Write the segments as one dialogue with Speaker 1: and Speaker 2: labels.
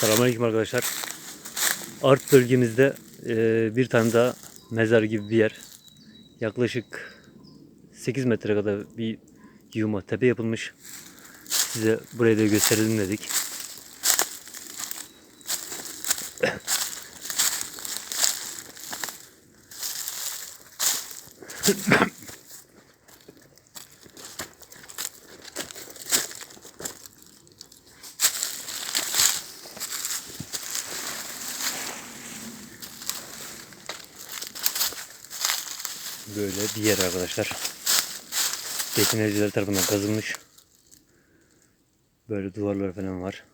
Speaker 1: Selamünaleyküm arkadaşlar. Art bölgemizde e, bir tane daha mezar gibi bir yer. Yaklaşık 8 metre kadar bir yığma tepe yapılmış. Size burayı da gösterelim dedik. Böyle bir yer arkadaşlar. Defineciler tarafından kazılmış. Böyle duvarlar falan var.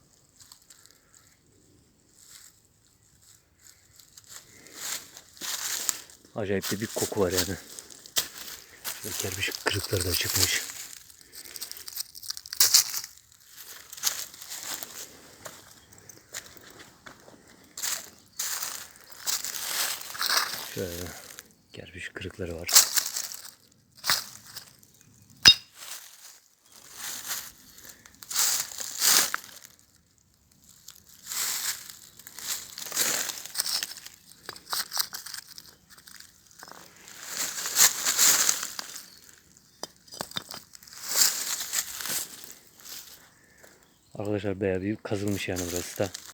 Speaker 1: Acayip de bir koku var yani. Şöyle kerpiç kırıkları da çıkmış. Şöyle kerpiç kırıkları var. Arkadaşlar bayağı bir kazılmış yani burası da.